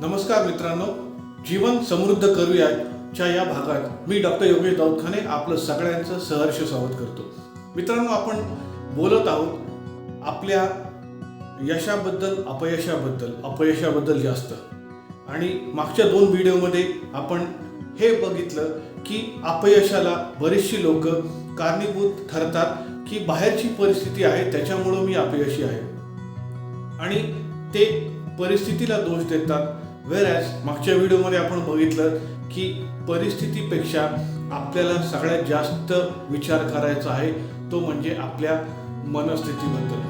नमस्कार मित्रांनो जीवन समृद्ध करूया च्या या भागात मी डॉक्टर योगेश दाऊदखाने आपलं सगळ्यांचं सहर्ष स्वागत करतो. मित्रांनो आपण बोलत आहोत आपल्या यशाबद्दल अपयशाबद्दल अपयशाबद्दल जास्त. आणि मागच्या दोन व्हिडिओमध्ये आपण हे बघितलं की अपयशाला बरीचशी लोक कारणीभूत ठरतात की बाहेरची परिस्थिती आहे त्याच्यामुळं मी अपयशी आहे. आणि ते परिस्थितीला दोष देतात. वेरॅज मागच्या व्हिडिओमध्ये आपण बघितलं की परिस्थितीपेक्षा आपल्याला सगळ्यात जास्त विचार करायचा आहे तो म्हणजे आपल्या मनस्थितीबद्दल.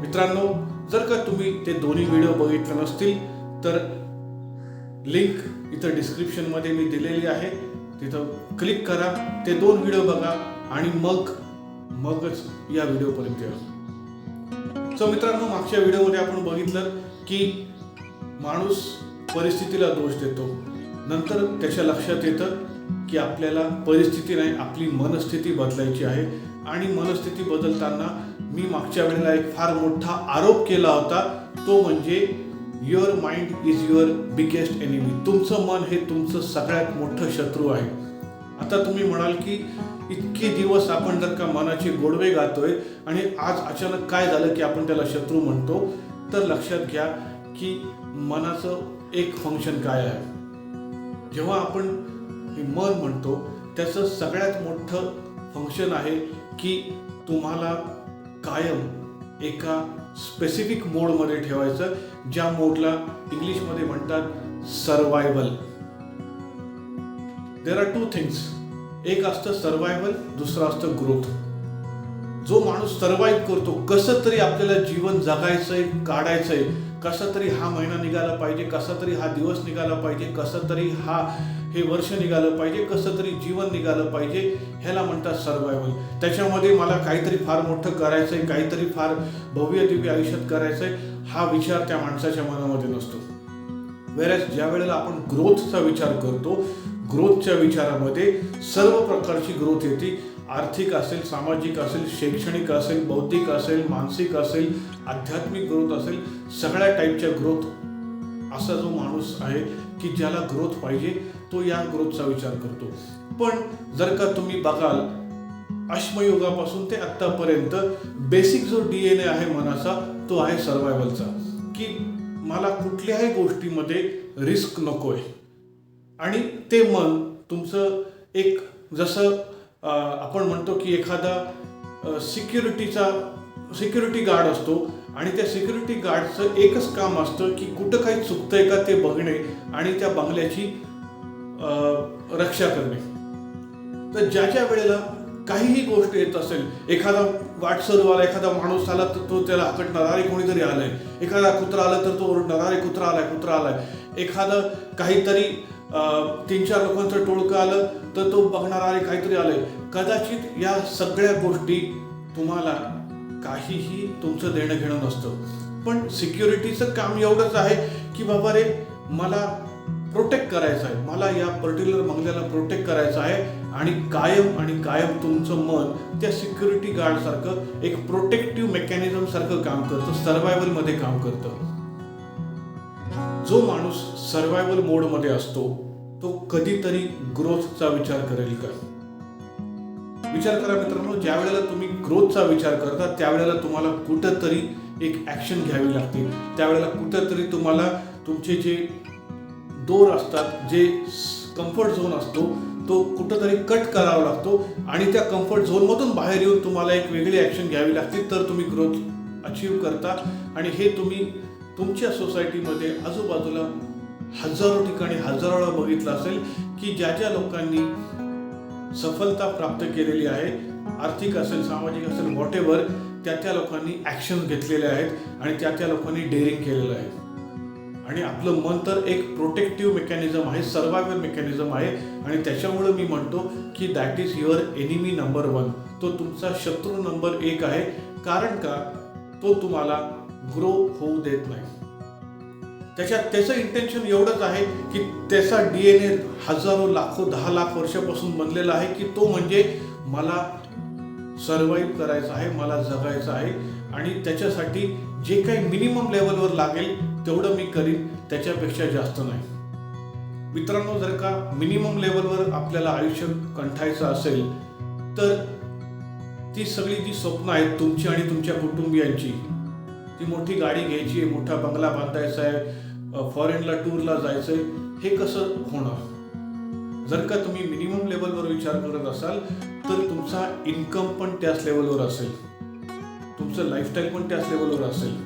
मित्रांनो जर का तुम्ही ते दोन्ही व्हिडिओ बघितले नसतील तर लिंक इथं डिस्क्रिप्शनमध्ये मी दिलेली आहे. तिथं क्लिक करा ते दोन व्हिडिओ बघा आणि मग मगच या व्हिडिओपर्यंत या. सो मित्रांनो मागच्या व्हिडिओमध्ये आपण बघितलं की माणूस परिस्थितीला दोष देतो. नंतर त्याच्या लक्षात येतं की आपल्याला परिस्थिती नाही आपली मनस्थिती बदलायची आहे. आणि मनस्थिती बदलताना मी मागच्या वेळेला एक फार मोठा आरोप केला होता. तो म्हणजे your mind is your biggest enemy तुमचं मन हे तुमचं सगळ्यात मोठं शत्रू आहे. आता तुम्ही म्हणाल की इतके दिवस आपण जर का मनाचे गोडवे गातोय आणि आज अचानक काय झालं की आपण त्याला शत्रू म्हणतो तर लक्षात घ्या की मनाचं एक फंक्शन काय आहे? जेव्हा आपण हे मन म्हणतो त्याचं सगळ्यात मोठं फंक्शन आहे की तुम्हाला कायम एका स्पेसिफिक मोडमध्ये ठेवायचं ज्या मोडला इंग्लिशमध्ये म्हणतात survival there are two things एक असतं सर्वायवल दुसरं असतं ग्रोथ जो माणूस सर्वाईव्ह करतो कसं तरी आपल्याला जीवन जगायचंय काढायचंय कसा तरी हा महिना निघाला पाहिजे कसा तरी हा दिवस निघाला पाहिजे कसं तरी हा हे वर्ष निघालं पाहिजे कसं तरी जीवन निघालं पाहिजे ह्याला म्हणतात सर्वायवल त्याच्यामध्ये मला काहीतरी फार मोठं करायचं आहे काहीतरी फार भव्य दिव्य आयुष्यात आहे हा विचार त्या माणसाच्या मनामध्ये नसतो. वेळेस ज्या वेळेला आपण ग्रोथचा विचार करतो ग्रोथच्या विचारामध्ये सर्व प्रकारची ग्रोथ येते. आर्थिक असेल सामाजिक असेल शैक्षणिक असेल बौद्धिक असेल मानसिक असेल आध्यात्मिक ग्रोथ असेल सगळ्या टाईपच्या ग्रोथ असा जो माणूस आहे की ज्याला ग्रोथ पाहिजे तो या ग्रोथचा विचार करतो. पण जर का तुम्ही बघाल अश्मयुगापासून ते आत्तापर्यंत बेसिक जो डी एन ए आहे मनाचा तो आहे सर्वायवलचा की मला कुठल्याही गोष्टीमध्ये रिस्क नको आहे आणि ते मन तुमचं एक जसं आपण म्हणतो की एखादा सिक्युरिटीचा सिक्युरिटी गार्ड असतो आणि त्या सिक्युरिटी गार्डचं एकच काम असतं की कुठं काही चुकतंय का ते बघणे आणि त्या बंगल्याची रक्षा करणे. तर ज्या ज्या वेळेला काहीही गोष्ट येत असेल एखादा वाटसरवाला एखादा माणूस आला तर तो त्याला हकटणार अरे कोणीतरी आलाय. एखादा कुत्रा आला तर तो ओरडणार अरे कुत्रा आलाय कुत्रा आलाय. एखादं काहीतरी तीन चार लोकांचं टोळकं आलं तर तो बघणार अरे काहीतरी आलंय. कदाचित या सगळ्या गोष्टी तुम्हाला काहीही तुमचं देणं घेणं नसतं. पण सिक्युरिटीचं काम एवढंच आहे की बाबा रे मला प्रोटेक्ट करायचं आहे. मला या पर्टिक्युलर बंगल्याला प्रोटेक्ट करायचं आहे आणि कायम आणि कायम तुमचं मन त्या सिक्युरिटी गार्डसारखं एक प्रोटेक्टिव्ह मेकॅनिझम सारखं काम करतं सर्वायवलमध्ये काम करतं. जो माणूस सर्वायवल मोडमध्ये असतो तो कधीतरी ग्रोथचा विचार करेल का? विचार करा मित्रांनो ज्या वेळेला तुम्ही ग्रोथचा विचार करता त्यावेळेला तुम्हाला कुठंतरी एक ऍक्शन घ्यावी लागते. त्यावेळेला कुठंतरी तुम्हाला तुमचे जे दोर असतात जे कम्फर्ट झोन असतो तो कुठंतरी कट करावा लागतो आणि त्या कम्फर्ट झोनमधून बाहेर येऊन तुम्हाला एक वेगळी ॲक्शन घ्यावी लागते. तर तुम्ही ग्रोथ अचीव करता आणि हे तुम्ही तुमच्या सोसायटीमध्ये आजूबाजूला हजारो ठिकाणी हजारो बघितलं असेल की ज्या ज्या लोकांनी सफलता प्राप्त केलेली आहे आर्थिक असेल सामाजिक असेल व्हॉट एव्हर त्या त्या लोकांनी ॲक्शन घेतलेले आहेत आणि त्या त्या लोकांनी डेअरिंग केलेलं आहे. आणि आपलं मन तर एक प्रोटेक्टिव्ह मेकॅनिझम आहे सर्वायवल मेकॅनिझम आहे आणि त्याच्यामुळे मी म्हणतो की that is your enemy number one तो तुमचा शत्रू नंबर एक आहे. कारण का? तो तुम्हाला ग्रो होऊ देत नाही. त्याच्यात त्याचं इंटेन्शन एवढंच आहे की त्याचा डी एन ए हजारो लाखो दहा लाख वर्षापासून बनलेला आहे की तो म्हणजे मला सर्वाईव्ह करायचं आहे मला जगायचं आहे आणि त्याच्यासाठी जे काही मिनिमम लेवलवर लागेल तेवढं मी करीन त्याच्यापेक्षा जास्त नाही. मित्रांनो जर का मिनिमम लेवलवर आपल्याला आयुष्य कंठायचं असेल तर ती सगळी जी स्वप्न आहेत तुमची आणि तुमच्या कुटुंबियांची ती मोठी गाडी घ्यायची आहे मोठा बंगला बांधायचा आहे फॉरेनला टूरला जायचं आहे. हे कसं होणार? जर का तुम्ही मिनिमम लेवलवर विचार करत असाल तर तुमचा इन्कम पण त्याच लेवलवर असेल. तुमचं लाईफस्टाईल पण त्याच लेवलवर असेल.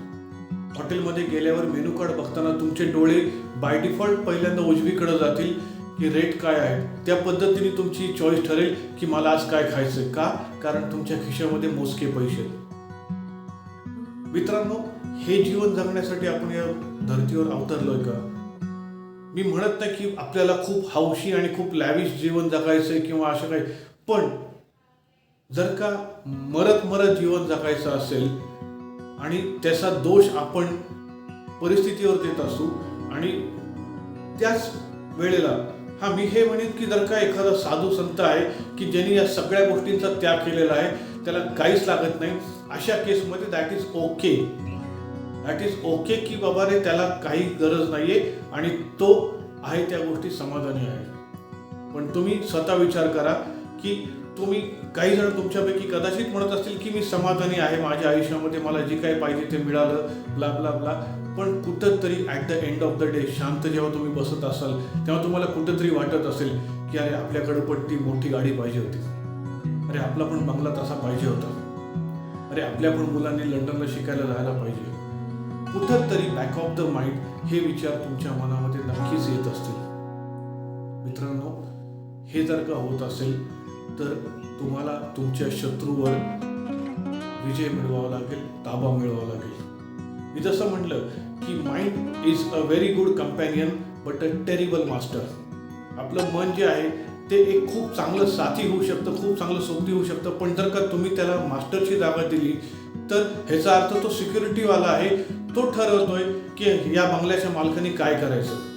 हॉटेलमध्ये गेल्यावर मेनू कार्ड बघताना तुमचे डोळे बाय डिफॉल्ट पहिल्यांदा उजवीकडे जातील की रेट काय आहे? त्या पद्धतीने तुमची चॉईस ठरेल की मला आज काय खायचं का? कारण तुमच्या खिशामध्ये मोजके पैसे आहेत. मित्रांनो हे जीवन जगण्यासाठी आपण या धर्तीवर अवतरलोय का? मी म्हणत नाही की आपल्याला खूप हौशी आणि खूप लॅविश जीवन जगायचं आहे किंवा असं काही पण जर का मरत मरत जीवन जगायचं असेल आणि त्याचा दोष आपण परिस्थितीवर देत असू आणि त्याच वेळेला हा मी हे म्हणेन की जर का एखादा साधू संत आहे की ज्यांनी या सगळ्या गोष्टींचा त्याग केलेला आहे त्याला काहीच लागत नाही. अशा केसमध्ये that is okay that is okay की बाबा रे त्याला काही गरज नाहीये आणि तो आहे त्या गोष्टी समाधानी आहे. पण तुम्ही स्वतः विचार करा की तुम्ही काही जण तुमच्यापैकी कदाचित म्हणत असतील की मी समाधानी आहे माझ्या आयुष्यामध्ये मला जे काही पाहिजे ते मिळालं ब्ला ब्ला ब्ला पण कुठंतरी at the end of the day शांत जेव्हा तुम्ही बसत असाल तेव्हा तुम्हाला कुठंतरी वाटत असेल की अरे आपल्याकडं पण ती मोठी गाडी पाहिजे होती. अरे आपला पण बंगला तसा पाहिजे होता. अरे आपल्या पण मुलांनी लंडनला शिकायला जायला पाहिजे. कुठंतरी बॅक ऑफ द माइंड हे विचार तुमच्या मनामध्ये नक्कीच येत असतील. मित्रांनो हे जर का होत असेल तर तुम्हाला तुमच्या शत्रूवर विजय मिळवावा लागेल ताबा मिळवावा लागेल. मी जसं म्हटलं की mind is a very good companion but a terrible master आपलं मन जे आहे ते एक खूप चांगलं साथी होऊ शकतं खूप चांगलं सोबती होऊ शकतं. पण जर का तुम्ही त्याला मास्टरची जागा दिली तर ह्याचा अर्थ तो सिक्युरिटीवाला आहे तो ठरवतोय की या बंगल्याच्या मालकाने काय करायचं.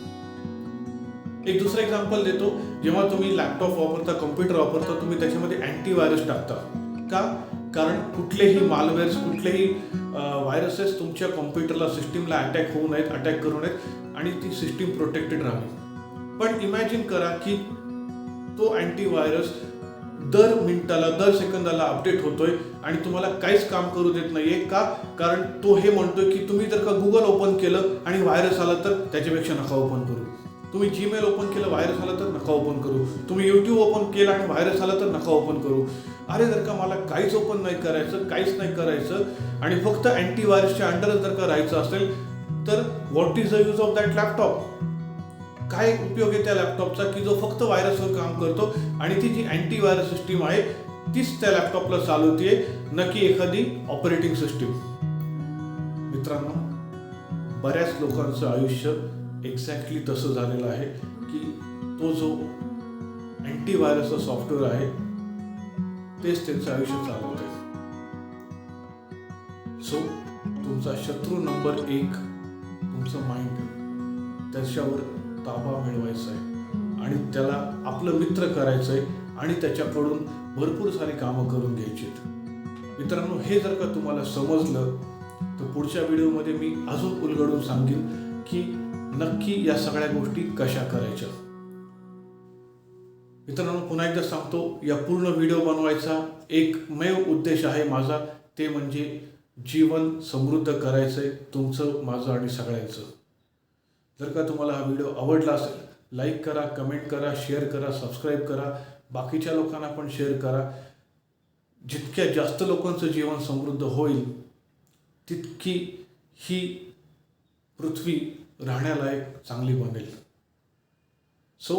एक दुसरं एक्झाम्पल देतो जेव्हा तुम्ही लॅपटॉप वापरता कम्प्युटर वापरता तुम्ही त्याच्यामध्ये अँटीव्हायरस टाकता. का? कारण कुठलेही मालवेअर्स कुठलेही व्हायरसेस तुमच्या कॉम्प्युटरला सिस्टीमला अटॅक होऊ नयेत अटॅक करू नयेत आणि ती सिस्टीम प्रोटेक्टेड राहावी पण इमॅजिन करा की तो अँटी व्हायरस दर मिनिटाला दर सेकंदाला अपडेट होतोय आणि तुम्हाला काहीच काम करू देत नाहीये. का? कारण तो हे म्हणतोय की तुम्ही जर का गुगल ओपन केलं आणि व्हायरस आला तर त्याच्यापेक्षा नका ओपन करू. तुम्ही जीमेल ओपन केलं व्हायरस आला तर नका ओपन करू. तुम्ही युट्यूब ओपन केलं आणि व्हायरस आला तर नका ओपन करू. अरे जर का मला काहीच ओपन नाही करायचं काहीच नाही करायचं आणि फक्त अँटीव्हायरसच्या अंडरच जर का राहायचं असेल तर what is the use of that laptop काय उपयोग आहे त्या लॅपटॉपचा की जो फक्त व्हायरसवर काम करतो आणि ती जी अँटी व्हायरस सिस्टीम आहे तीच त्या लॅपटॉपला चालवते नक्की एखादी ऑपरेटिंग सिस्टीम मित्रांनो बऱ्याच लोकांचं आयुष्य एक्झॅक्टली तसं झालेलं आहे की तो जो अँटी व्हायरसचं सॉफ्टवेअर आहे तेच त्यांचं आयुष्य चालवत आहे सो तुमचा शत्रू नंबर एक तुमचं माइंड त्याच्यावर ताबा मिळवायचा आहे आणि त्याला आपलं मित्र करायचं आहे आणि त्याच्याकडून भरपूर सारी कामं करून घ्यायची मित्रांनो हे जर का तुम्हाला समजलं तर पुढच्या व्हिडिओमध्ये मी अजून उलगडून सांगेन की नक्की या सगळ्या गोष्टी कशा करायच्या. मित्रांनो पुन्हा एकदा सांगतो या पूर्ण व्हिडिओ बनवायचा एकमेव उद्देश आहे माझा ते म्हणजे जीवन समृद्ध करायचं आहे तुमचं माझं आणि सगळ्यांचं. जर का तुम्हाला हा व्हिडिओ आवडला असेल लाईक करा कमेंट करा शेअर करा सबस्क्राईब करा. बाकीच्या लोकांना पण शेअर करा. जितक्या जास्त लोकांचं जीवन समृद्ध होईल तितकी ही पृथ्वी राहण्यालायक चांगली बनेल. सो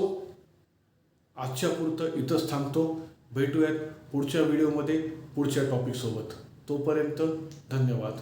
आजच्या पुरतं इथंच थांबतो. भेटूयात पुढच्या व्हिडिओमध्ये पुढच्या टॉपिकसोबत तोपर्यंत धन्यवाद.